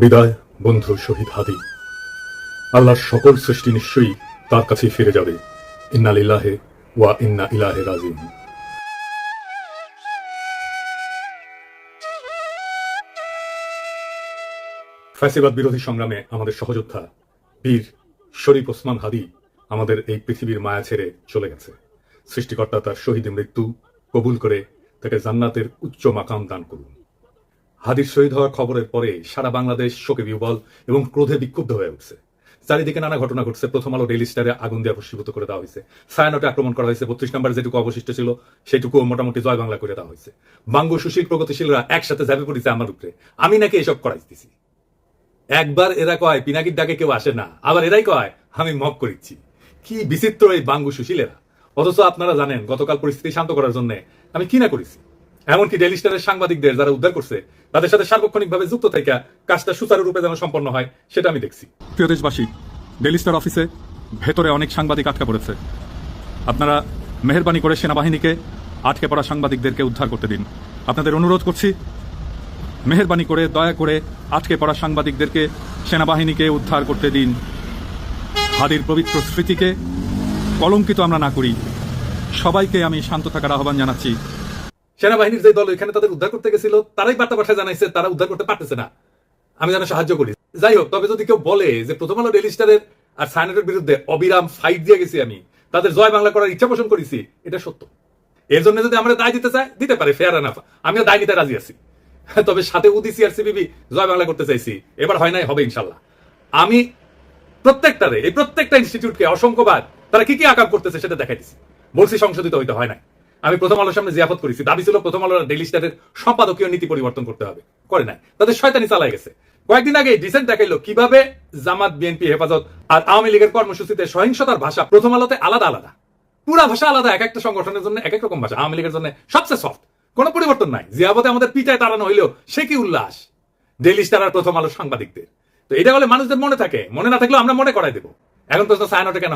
বিদায়, বন্ধু শহীদ হাদি। আল্লাহর সকল সৃষ্টি নিশ্চয়ই তার কাছেই ফিরে যাবে। ইন্না লিল্লাহে ওয়া ইন্না ইলাহে রাজিম ফ্যাসিবাদ বিরোধী সংগ্রামে আমাদের সহযোদ্ধা বীর শরীফ ওসমান হাদি আমাদের এই পৃথিবীর মায়া ছেড়ে চলে গেছে। সৃষ্টিকর্তা তার শহীদ মৃত্যু কবুল করে তাকে জান্নাতের উচ্চ মাকাম দান করুন। হাদির শহীদ হওয়ার খবরের পরে সারা বাংলাদেশ শোকে বিহ্বল এবং ক্রোধে বিক্ষুব্ধ হয়ে উঠছে। চারিদিকে নানা ঘটনা ঘটছে। প্রথম আলো ডেইলি স্টারে আগুন দিয়ে ভস্মীভূত করে দেওয়া হয়েছে। সায়ানটে আক্রমণ করা হয়েছে। বত্রিশ নম্বর যেটুকু অবশিষ্ট ছিল, সেটুকু মোটামুটি জয় বাংলা করে দেওয়া হয়েছে। বাঙ্গ সুশীল প্রগতিশীলরা একসাথে ঝাঁপে পড়েছে আমার উপরে। আমি নাকি এসব করাই করাইতেছি একবার এরা কয়, পিনাকির ডাকে কেউ আসে না। আবার এরাই কয়, আমি মক করিচ্ছি। কি বিচিত্র এই বাঙ্গু সুশীলেরা। অথচ আপনারা জানেন, গতকাল পরিস্থিতি শান্ত করার জন্য আমি কি না করেছি? এমনকি ডেলি স্টারের সাংবাদিকদের যারা উদ্ধার করছে, তাদের সাথে সার্বক্ষণিকভাবে যুক্ত থেকে কাজটা সুচারুরূপে যেন সম্পন্ন হয়, সেটা আমি দেখছি। প্রিয় দেশবাসী ডেলি স্টার অফিসে ভেতরে অনেক সাংবাদিক আটকা পড়েছে। আপনারা মেহরবানি করে সেনাবাহিনীকে আটকে পড়া সাংবাদিকদেরকে উদ্ধার করতে দিন। আপনাদের অনুরোধ করছি, মেহরবানি করে, দয়া করে আটকে পড়া সাংবাদিকদেরকে সেনাবাহিনীকে উদ্ধার করতে দিন। হাদির পবিত্র স্মৃতিকে কলঙ্কিত আমরা না করি। সবাইকে আমি শান্ত থাকার আহ্বান জানাচ্ছি। সেনাবাহিনীর যে দল এখানে তাদের উদ্ধার করতে গেছিল, তারাই বার্তা পাঠায় জানাইছে, তারা উদ্ধার করতে পারতেছে না। আমি যেন সাহায্য করি। যাই হোক, তবে যদি কেউ বলে যে প্রথম আলো ডেলি স্টারের আর সাইনেটের বিরুদ্ধে অবিরাম ফাইট দিয়ে গেছি আমি, তাদের জয় বাংলা করার ইচ্ছা পোষণ করেছি, এটা সত্য। এর জন্য যদি আমরা দায় দিতে চাই, দিতে পারে ফেয়ার এনাফ আমিও দায় নিতে রাজি আছি। তবে সাথে উদিসি আর সিবিবি জয় বাংলা করতে চাইছি। এবার হয় নাই, হবে ইনশাল্লাহ আমি প্রত্যেকটারে, এই প্রত্যেকটা ইনস্টিটিউটকে অসংখ্যবার তারা কি কি আকাম করতেছে সেটা দেখাই দিছি বলছি সংশোধিত হইতে হয় নাই। আমি প্রথম আলোর সামনে জিয়াফত করেছি। দাবি ছিল প্রথম আলোর ডেলি স্টারের সম্পাদকীয় নীতি পরিবর্তন করতে হবে। করে নাই। তাদের শয়তানি চালাই গেছে। কয়েকদিন আগে ডিসেন্ট দেখাইলো কীভাবে জামাত বিএনপি হেফাজত আর আওয়ামী লীগের কর্মসূচিতে সহিংসতার ভাষা প্রথম আলোতে আলাদা আলাদা। পুরা ভাষা আলাদা, এক একটা সংগঠনের জন্য এক এক রকম ভাষা। আওয়ামী লীগের জন্য সবচেয়ে সফট কোনো পরিবর্তন নাই। জিয়াবতে আমাদের পিটায় তাড়ানো হইলেও সে কি উল্লাস? ডেলি স্টার প্রথম আলো সাংবাদিকদের। তো এটা হলে মানুষদের মনে থাকে। মনে না থাকলেও আমরা মনে করাই দেবো। এখন প্রশ্ন সায়নটে কেন